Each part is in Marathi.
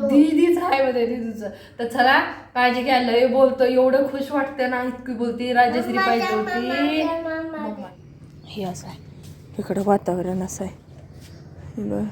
दीदीच आहे मध्ये दीदीचं. तर चला काळजी घ्या लय बोलतो एवढं खुश वाटतं ना इतकी बोलती राजश्री पाहिजे होती. हे असं आहे. इकडं वातावरण असं आहे. हे बघ.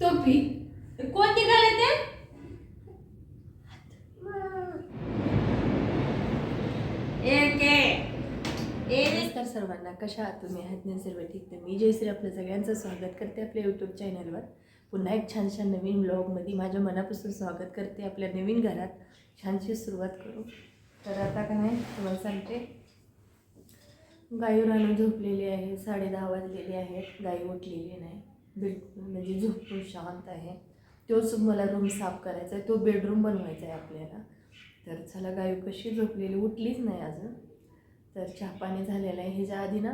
टोपी. कोणती गाडी ते? नमस्कार सर्वांना. कशा आहात तुम्ही? आहात ना सर्व ठीक? तर मी जयश्री आपलं सगळ्यांचं स्वागत करते आपल्या यूट्यूब चॅनलवर पुन्हा एक छान छान नवीन ब्लॉगमध्ये माझ्या मनापासून स्वागत करते आपल्या नवीन घरात. छानशी सुरुवात करू. तर आता का नाही तुम्हाला सांगते. गाई राणू झोपलेली आहे साडे दहा वाजलेली आहेत गाई उठलेली नाही. बिलकुल म्हणजे झोपून शांत आहे. तोच मला रूम साफ करायचा आहे तो बेडरूम बनवायचा आहे आपल्याला. तर चला गायू कशी झोपलेली उठलीच नाही अजून. तर चहा पाणी झालेला आहे. ह्याच्या आधी ना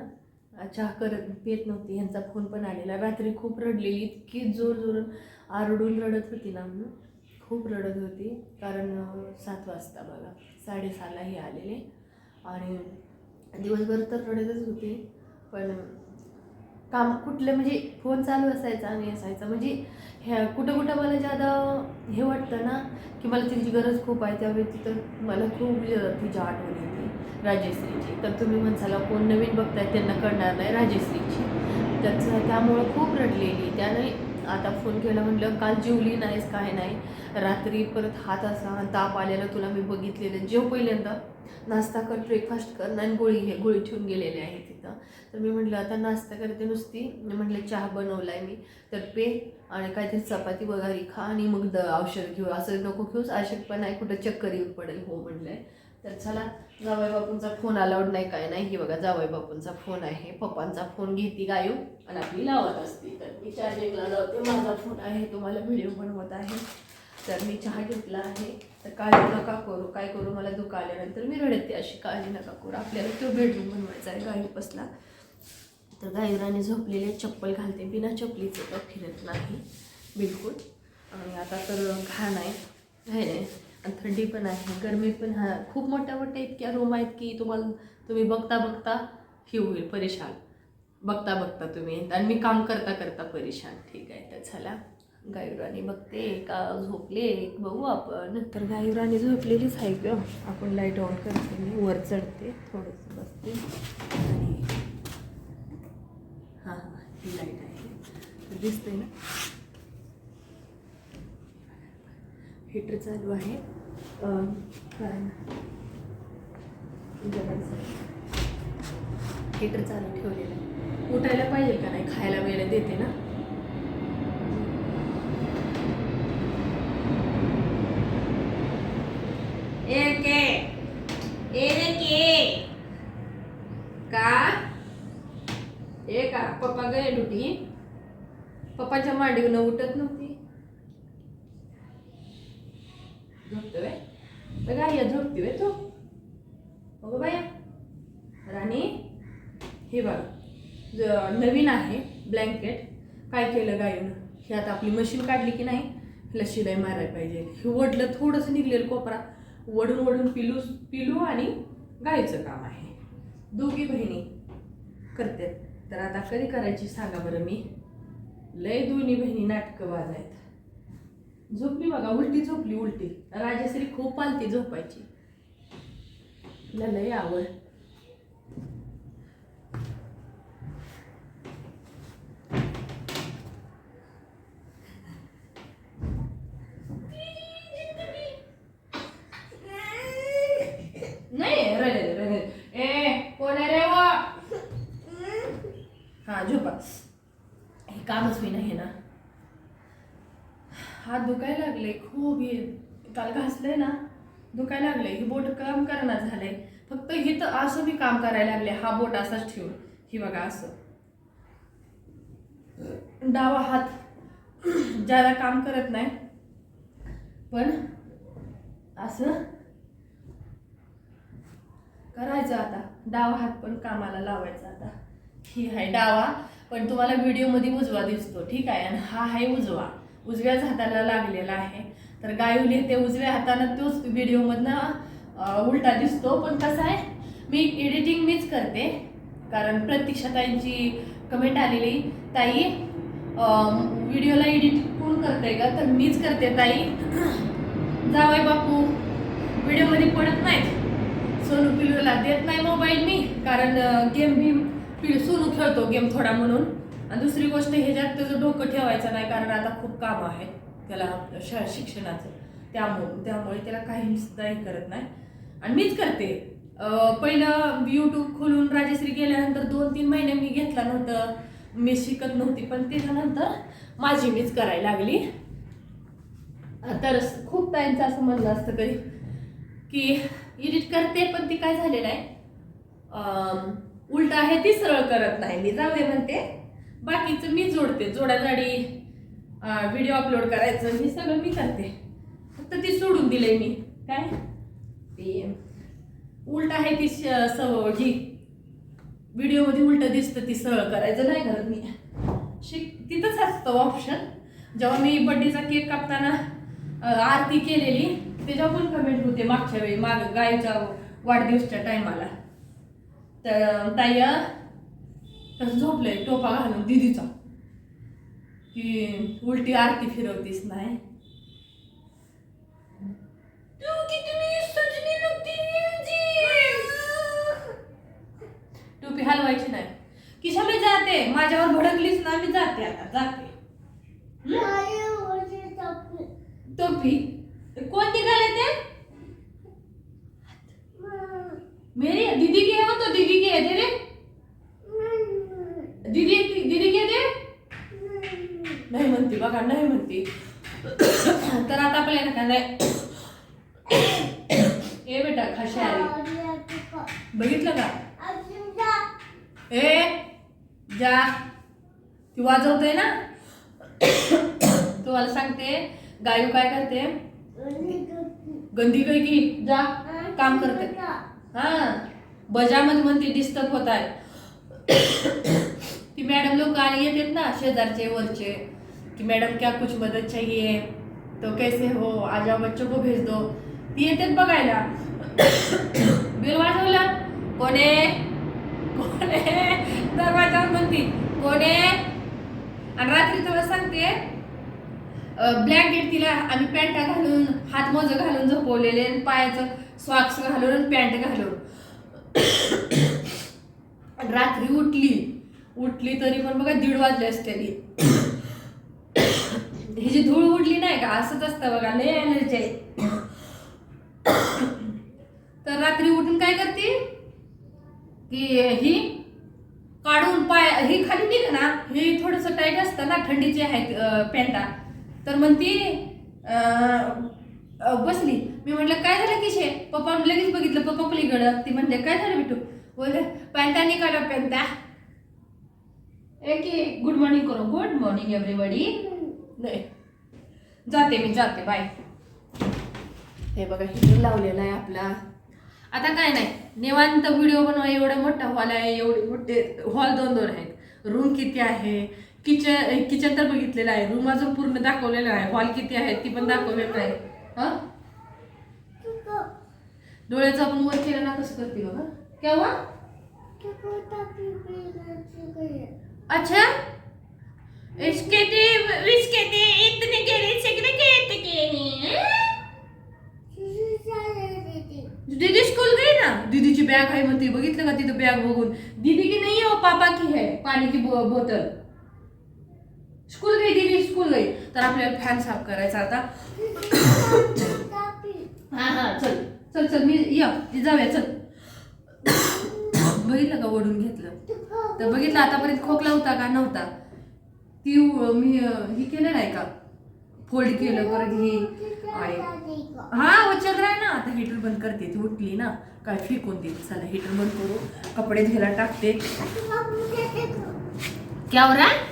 चहा करत पेत नव्हती ह्यांचा फोन पण आलेला. रात्री खूप रडलेली इतकी जोर जोरून आरडून रडत होती ना म्हणून खूप रडत होती कारण सात वाजता बघा साडेसहालाही आलेले. आणि दिवसभर तर रडतच होती पण काम कुठलं म्हणजे फोन चालू असायचा आणि असायचा. म्हणजे ह्या कुठं कुठं मला ज्यादा हे वाटतं ना की मला तिची गरज खूप आहे त्यावेळी तिथं मला खूप ज- तिची आठवण येते. राजेश्रीची. तर तुम्ही म्हणसाला कोण नवीन बघताय त्यांना कळणार नाही राजेश्रीची. त्याचं त्यामुळं खूप रडलेली. त्याने आता फोन केला म्हटलं काल जेवली नाहीस काय नाही. रात्री परत हात असा ताप आलेला तुला मी बघितलेलं. जेव पहिल्यांदा. नाश्ता कर ब्रेकफास्ट कर. आणि गोळी घे गोळी ठेवून गेलेली आहे तिथं. तर मी म्हटलं आता नाश्ता करते नुसती. मी म्हटलं चहा बनवला आहे मी. तर पे आणि काहीतरी चपाती वगैरे खा आणि मग द औषध घेऊ. असं नको घेऊस औषध पण आहे कुठं चक्कर येऊन पडेल हो म्हटलंय तर चला जावई बापूंचा फोन अलाउड नाही काय नाही. ही बघा जावई बापूंचा फोन आहे. पप्पांचा फोन घेते गायू आणि आपली लावत असते. तर मी चार्जिंगला लावते. माझा फोन आहे. तुम्हाला व्हिडिओ बनवत आहे. तर मी चहा घेतला आहे. तर काळजी नका करू. काय करू मला दुःख आल्यानंतर मी रडते. अशी काळजी नका करू. आपल्याला तो बेडरूम बनवायचा आहे गायू बसला तर गायराने झोपलेले चप्पल घालते. बिना चपलीचं तर फिरत नाही. बिलकुल. आणि आता तर घाण आहे. आहे नाही थंडी पण आहे गरमी पण हा खूप मोठ्या मोठ्या इतक्या रूम आहेत की तुम्हाला तुम्ही बघता बघता हे होईल परेशान. बघता बघता तुम्ही. आणि मी काम करता करता परेशान. ठीक आहे तर चला. गायुराणी बघते का झोपले एक बघू आपण. तर गायुराणी झोपलेलीच आहे ग. आपण लाइट ऑन करते मी वर चढते थोडंसं बसते. आणि हां हां ही लाइट आहे. दिसते ना? हीटर चालू आहे. कारण हीटर चालू ठेवलेलं आहे. उठायला पाहिजे का नाही? खायला वेळेला देते ना? का ए का. पप्पा गए ड्युटी. पप्पाच्या मांडीवर उठत ना बघा या झोपतोय तो. बघ बाया. राणी हे बघा. ज- नवीन आहे ब्लँकेट काय केलं गायून? हे आता आपली मशीन काढली की नाही? ह्याला शिलाई मारायला पाहिजे. हे वडलं थोडंसं निघलेलं कोपरा. वडून वडून पिलू पिलू आणि गायचं काम आहे. दोघी बहिणी करते तर आता कधी करायची सांगा बरं मी? लय दोन्ही बहिणी नाटकं आहेत झोपली बघा उलटी झोपली उलटी. राजश्री खूप पालती झोपायची. लय आवड नाही रडे रडे ए कोण आहे रे वा हा झोपा हे कामच मी नाही ना हात दुखायला लागले खूप हे काल घासले ना दुखायला लागले ही बोट काम करणार झालंय फक्त हे तर असं मी काम करायला लागले हा बोट असाच ठेवून. ही बघा असं. डावा हात ज्याला काम करत नाही पण असं करायचं आता. डावा हात पण कामाला लावायचा आता. ही आहे डावा पण तुम्हाला व्हिडिओमध्ये उजवा दिसतो. ठीक आहे? आणि हा आहे उजवा. उजव्याच हाताला लागलेला आहे. तर गायू ते उजव्या हातानं तोच व्हिडिओमधनं उलटा दिसतो. पण कसं आहे मी एडिटिंग मीच करते. कारण प्रतीक्षाताईंची कमेंट आलेली ताई व्हिडिओला एडिट कोण करते का तर मीच करते ताई जावाय बापू व्हिडिओमध्ये पडत नाहीत. सोनू पिलूला देत नाही मोबाईल मी. कारण गेम बीम पिलू सोनू खेळतो गेम थोडा म्हणून. आणि दुसरी गोष्ट ह्याच्यात त्याचं डोकं ठेवायचं नाही कारण आता खूप काम आहे त्याला श शिक्षणाचं. त्यामुळे त्यामुळे त्याला काही सुद्धा हे करत नाही. आणि मीच करते. पहिलं यूट्यूब खोलून राजश्री गेल्यानंतर दोन तीन महिने मी घेतला नव्हतं. मी शिकत नव्हती पण त्याच्यानंतर माझी मीच करायला लागली. तर खूप ताईंचं असं म्हणणं असतं कधी की एडिट करते पण ती काय झालेलं आहे उलट आहे ती सरळ करत नाही. मी जाऊ दे म्हणते. बाकीचं मी जोडते. जोडाजाडी व्हिडिओ अपलोड करायचं. हे सगळं मी करते. फक्त ती सोडून दिलंय मी. काय? ते उलट आहे ती श- सव ही. व्हिडिओमध्ये उलट दिसतं ती सरळ करायचं. नाही करत मी. शिक तिथंच असतं ऑप्शन जेव्हा मी बड्डेचा केक कापताना आरती केलेली त्याच्यावर पण कमेंट होते मागच्या वेळी. माग गायच्या वाढदिवसच्या टायमाला तर ताई तसं झोपलंय टोपा घालून दिदीचा. की उलटी आरती फिरवतीस नाही. तू कितनी सजनी लगती जी. टोपी हलवायची नाही. किशा मी जाते. माझ्यावर भडकलीच ना मी जाते आता जाते. टोपी? कोण निघाले ते मेरी दीदी के हो दीदी के दे रे दीदी दीदी के दे नाही म्हणते बघा नाही म्हणते तर आता नाही ए बेटा खाशी आली बघितलं का? ए जा. ती वाजवते ना? तुम्हाला सांगते गायू काय करते? गंदी काय की जा काम करते. हा. बजामध्ये म्हणते डिस्टर्ब होत आहे. ती मॅडम लोक आली येतात ना शेजारचे वरचे. की मॅडम क्या कुछ मदत चाहिए? तो कैसे हो आजा बच्चों को भेज दो। ती येतात बघायला. बिल वाजवलं? कोणे? कोणे? दरवाजावर म्हणती कोणे? आणि रात्री तुला सांगते ब्लँकेट तिला आम्ही पॅन्टा घालून हात मोजं घालून झोपवलेले आणि पायाचं सॉक्स घालून आणि पॅन्ट घालून. रात्री उठली. उठली तरी पण बघा दीड वाजले असते ती. हे जी धूळ उडली नाही का? असंच असतं बघा लय एनर्जी आहे. तर रात्री उठून काय करते? की ही काढून पाय ही खाली निघ ना. हे थोडस टाईट असतं ना थंडीची आहेत पॅन्टा तर मग ती बसली. मी म्हटलं काय झालं किशे? पप्पा लगेच बघितलं पप्पा पलीकडं ती म्हणले काय झालं बिटू? बोल पॅन्टा निघाला पॅन्टा. ए की गुड मॉर्निंग करो गुड मॉर्निंग एव्हरीबडी नाही. जाते मी जाते बाय. हे बघा हिटर लावलेला आहे आपला. आता काय नाही निवांत व्हिडिओ बनवा एवढा मोठा हॉल आहे एवढे मोठे हॉल दोन दोन आहेत. रूम किती आहे? किचन किचन तर बघितलेलं आहे. रूम अजून पूर्ण दाखवलेलं आहे. हॉल किती आहे ती पण दाखवलेलं आहे. हा? डोळ्याचं आपण वर केलं ना कसं करते बघा. केव्हा? अच्छा! इतने केले सगळे केले केले दीदी स्कूल गई ना? दीदीची बॅग आहे म्हणते. बघितलं का तिथं बॅग बघून? दीदी की नाही हो पापा की है? पाणी की बो- बोतल? स्कूल गई दीदी स्कूल गई. तर आपल्याला फॅन साफ करायचा आता. हा हा चल. चल चल मी या. जाऊया चल. बघितलं का ओढून घेतलं? तर बघितलं आतापर्यंत खोकला होता का? नव्हता. ती मी ही केलं नाही का? फोल्ड केलं परत हे आणि हा उचल आहे ना? आता हीटर बंद करते ती उठली ना? काय फेकून दे चला हीटर बंद करू. कपडे धुयला टाकते. क्या हो रहा है?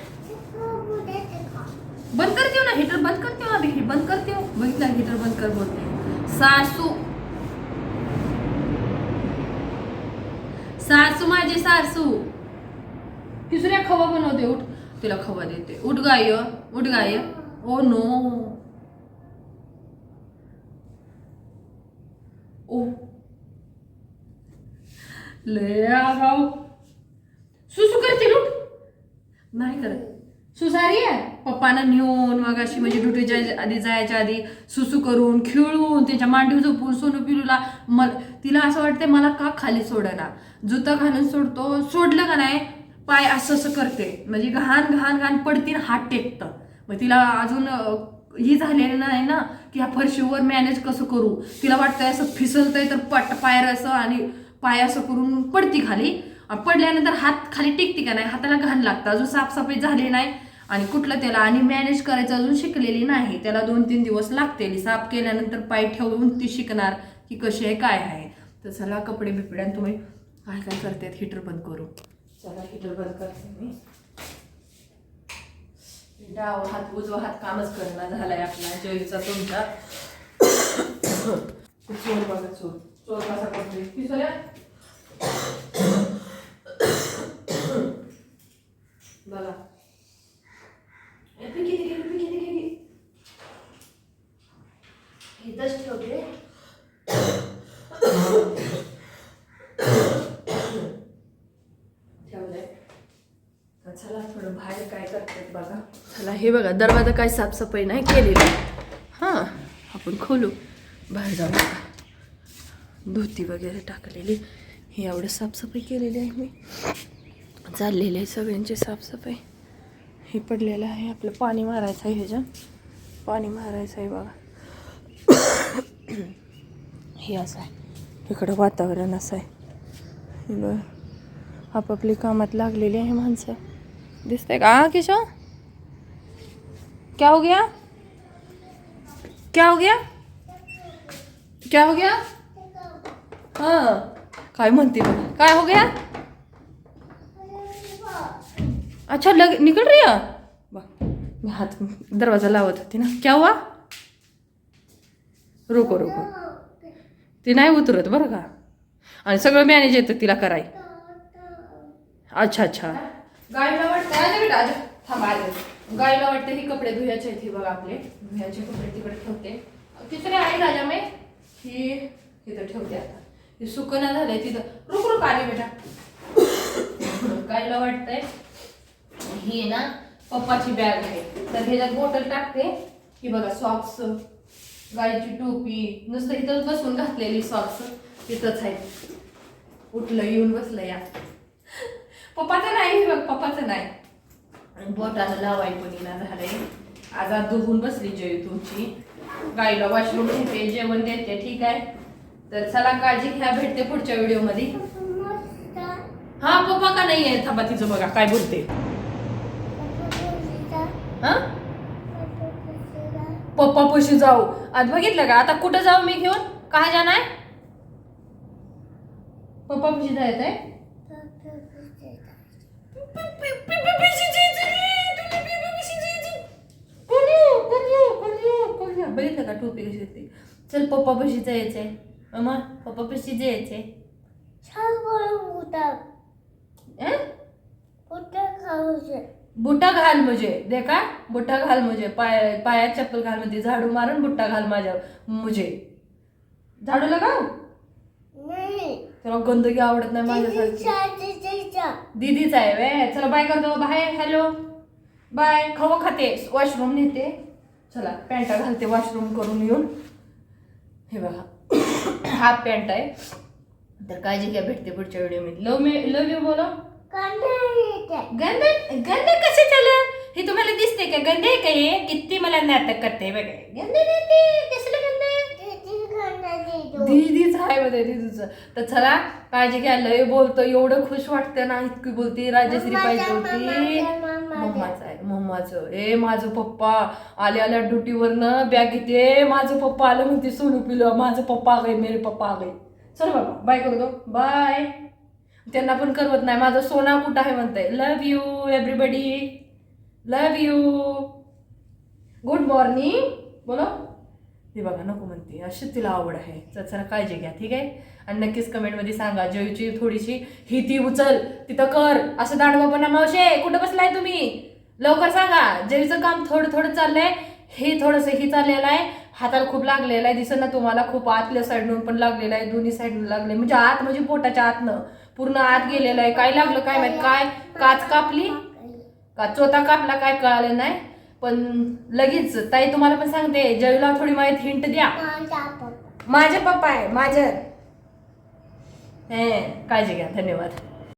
बंद करते हो ना? हीटर बंद करते हो अभी? ही बंद करते हो? बघितला हीटर बंद कर बोलते. सासू. सासू माझे सासू. तिसऱ्या खवा बनवते उठ. तिला खवा देते. उठ गाय उठ गाय ओ नो. ओ. लय सुसू करते उठ. नाही करत. सुसारी आहे. पप्पानं नेऊन मग अशी म्हणजे ड्युटीच्या आधी जायच्या आधी सुसू करून खिळून त्याच्या मांडीव झोपून सोनू पिलूला मल तिला असं वाटतंय मला का खाली सोडणार? जुतं घालून सोडतो. सोडलं का नाही? पाय असं असं करते. म्हणजे घाण घाण घाण पडतीन हात टेकतं. मग तिला अजून ही झालेली नाही ना की ह्या फरशीवर मॅनेज कसं करू? तिला वाटतंय असं फिसलतंय तर पट पायर असं आणि पाय असं करून पडती खाली. पडल्यानंतर हात खाली टिकते का नाही? हाताला घाण लागतं. अजून साफसफाई झाली नाही आणि कुठलं त्याला आणि मॅनेज करायचं अजून शिकलेली नाही. त्याला दोन तीन दिवस लागतील. साफ केल्यानंतर पाय ठेवून ती शिकणार की कशी आहे काय आहे. तर चला कपडे बिपडे आणि तुम्ही काय काय करतात हिटर बंद करू. चला हिटर बंद करते मी. डाव हात उजवा हात कामच करणं झालाय आपला जयचा तुमचा. चोर बघा चोर चोर कसा करतोय पिसोल्या बघा ए, पिकी तिकी, पिकी तिकी, पिकी. इथंच ठेवते ठेवलंय तर चला थोडं बाहेर काय करतात बघा चला हे बघा दरवाजा काय साफसफाई नाही केलेली. हां आपण खोलू. बाहेर जाऊ धोती वगैरे टाकलेली. हे एवढं साफसफाई केलेली आहे मी. चाललेली आहे सगळ्यांची साफसफाई. हे पडलेलं आहे आपलं पाणी मारायचं आहे ह्याच्या पाणी मारायचं आहे बघा. हे असं आहे. इकडं वातावरण असं आहे. बरं आपापली कामात लागलेली आहे माणसं. दिसतंय का किशोर केशव क्या हो गया? क्या हो गया? क्या हो गया? हाँ। काय म्हणते काय हो गया? अच्छा लग निकल रही है? वाह हाथ दरवाजा लावत होती ना. क्या हुआ? रोको रोको. ती नाही उतरत बरं का? आणि सगळं मॅनेज येतं तिला कराय अच्छा अच्छा. गायला वाटतं थांबा गायला वाटतं ही कपडे धुयाचे आहेत हे बघा आपले. धुयाचे कपडे तिकडे ठेवते. तिसरे आहे राजा मी ही तिथं ठेवते आता. हे सुकणं झालंय तिथं. रुक रुक आली बेटा. गायला वाटतंय ही ना पप्पाची बॅग आहे. तर ह्याच्यात बॉटल टाकते. की बघा सॉक्स गायची टोपी. नुसतं इथं बसून घातलेली सॉक्स तिथंच आहे. उठलं येऊन बसलं या. पप्पाचं नाही हे बघ पप्पाचं नाही. बोटाला लावाय पण ना झालंय. आज आज दुखून बसली जय तुमची. गाईला वॉशरूम घेते जेवण देते ठीक आहे? तर चला काळजी घ्या भेटते पुढच्या व्हिडिओमध्ये. हा पप्पा का नाही आहे? थांबा तिचं बघा काय बोलते. हा? पप्पा पशी जाऊ. आज बघितलं का? आता कुठं जाऊ मी घेऊन? का जाणार? पप्पा पशी जायचं बघितलं का टोपी कशी होती? चल पप्पा पशी जायचंय मामा पप्पा पशी जायचंय? बुटा. घाल मुझे देखा बुटा घाल मुझे पाय पायात चप्पल घाल म्हणजे. झाडू मारून बुट्टा घाल माझ्या मुझे झाडू लगाव त्याला गंदगी आवडत नाही माझ्यासारखी. दीदीच आहे वे चला बाय करतो. Bye hello. बाय. खवं खाते वॉशरूम नेते. चला पॅन्टा घालते वॉशरूम करून येऊन हे बघा हाफ पॅन्ट आहे तर काळजी घ्या भेटते पुढच्या व्हिडिओमध्ये लव मी लव यू बोला गंध गंध कसे झालं हे तुम्हाला दिसते का गंध आहे का हे किती मला नाटक करते बघा गंध कसलं दीदीच आहे मध्ये दीदीचं तर चला काळजी घ्या लय बोलतो एवढं खुश वाटतं ना इतकी बोलती राजश्री पाहिजे होती मम्माचं मम्माचं ए माझं पप्पा आल्या आल्या ड्युटीवरनं बॅग घेते. माझं पप्पा आलं म्हणते सोनू पिलं. माझं पप्पा आ मेरे पप्पा आ चल बाबा बाय करू दो बाय त्यांना पण करवत नाही. माझं सोना कुठं आहे म्हणताय? Love you everybody love you good morning बोलो. हे बघा नको म्हणते. अशी तिला आवड आहे. तर चला काळजी घ्या ठीक आहे? आणि नक्कीच कमेंटमध्ये सांगा जयूची थोडीशी ही ती उचल तिथं कर. असं दांडवा पण मावशे कुठं बसलाय तुम्ही? लवकर सांगा जयचं काम थोडं थोडं चाललंय हे थोडंसं ही चाललेलं आहे. हाताला खूप लागलेलं आहे दिसत ना तुम्हाला खूप आतल्या साईडनं पण लागलेलं आहे दोन्ही साईडनं लागले म्हणजे आत म्हणजे पोटाच्या आतनं पूर्ण आत गेलेलं आहे. काय लागलं काय माहीत? काय? काच कापली? का चोथा कापला? काय कळालं नाही. पण लगेच ताई तुम्हाला पण सांगते जयूला थोडी माहिती हिंट द्या. माझा पप्पा आहे माझे. हे काळजी घ्या धन्यवाद.